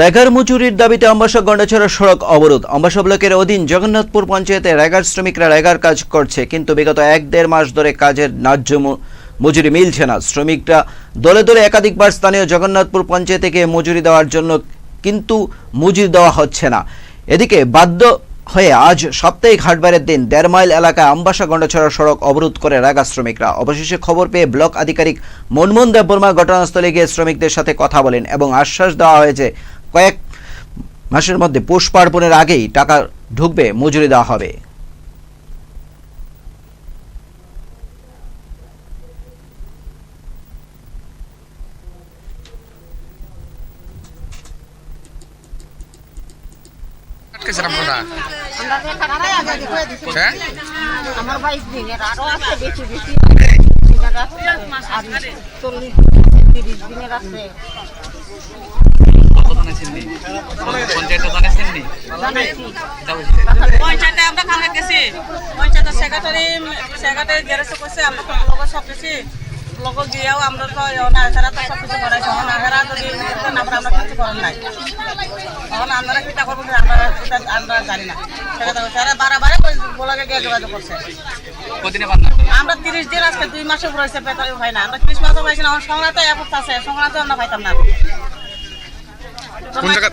রেগার মজুরির দাবিতে আম্বাসা গন্ডাছড়া সড়ক অবরোধ। আম্বাসা ব্লকের অধীন জগন্নাথপুর পঞ্চায়েতে রেগার শ্রমিকরা রেগার কাজ করছে, কিন্তু বিগত এক দেড় মাস ধরে কাজের ন্যায্য মজুরি মিলছে না। শ্রমিকরা দলে দলে একাধিকবার স্থানীয় জগন্নাথপুর পঞ্চায়েতে মজুরি দেওয়ার জন্য কিন্তু মজুরি দেওয়া হচ্ছে না। এদিকে বাধ্য হয়ে আজ সাপ্তাহিক হাটবারের দিন দেড় মাইল এলাকায় আম্বাসা গন্ডাছড়া সড়ক অবরোধ করে রেগা শ্রমিকরা অবশেষে খবর পেয়ে ব্লক আধিকারিক মনমোহন দেববর্মা ঘটনাস্থলে গিয়ে শ্রমিকদের সাথে কথা বলেন এবং আশ্বাস দেওয়া হয়েছে, কয়েক মাসের মধ্যে পৌষ পার্বণের আগেই টাকা ঢুকবে, মজুরি দেওয়া হবে। আটকেছেন আপনারা। আমরা বাইশ দিনের আরও তিরিশ দিনের আছে পঞ্চায়েতে আমরা খানা গেছি। পঞ্চায়েতের সেক্রেটারি সেক্রেটারি গেরেছে কইছে আমরা সব গেছি। লগত গিয়েও আমরা তো তো সব কিছু নাগেরা যদি আমরা আমরা কিছু করার নাই। এখন আমরা কিটা করব আমরা আমরা জানি না। স্যার বলাকে গিয়ে যোগাযোগ করছে। আমরা তিরিশ দিন আজকে দুই মাসে ঘুরাইছে বেতন হয় না আমরা ত্রিশ মাসে পাইছি না এখন সংক্রান্ত অ্যাপ আছে সংক্রান্ত আমরা পাইতাম না।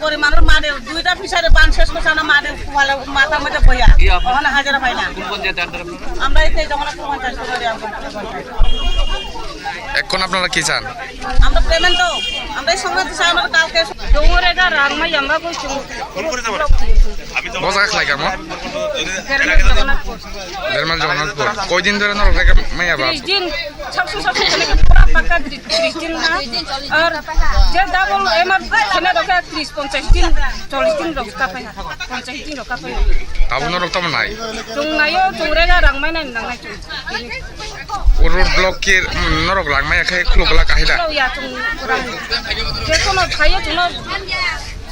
পরিমাণের দুইটা ফিসারে শেষ করছে না মাদের ফলে মাথার মধ্যে বইয়া। ওখানে হাজারা পাই না। কোন পঞ্চায়েতে আমরা এই যখন পঞ্চাশ আমরা এখন আপনারা কি চান? আমরা পেমেন্ট তো আমরা সংক্রান্ত চাই আমরা কালকে ডোঙর এটা রাগমাই আমরা কইছি বসা খাই কেমন? জগন্নাথপুর। দেড় মাস জগন্নাথপুর। কয়দিন ধরে নরক রেখে মাইয়া বাপ ত্রিশ দিন সাতশো সাতশো ছেলে পুরা পাকা ত্রিশ দিন না। আর যে ডাবল এমার ছেলে রকা ত্রিশ পঞ্চাশ দিন চল্লিশ দিন রক্ষা পাই পঞ্চাশ দিন রক্ষা পাই তাবো নরক নাই। nayo chung rega rang mai nan nang ওর ব্লকের নরক লাগ মাইয়া খাই খুলগলা কাহিলা lo ya chung rang je kono thaye chung no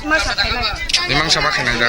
ma sa khai na নিমাং সাবা খাই না যা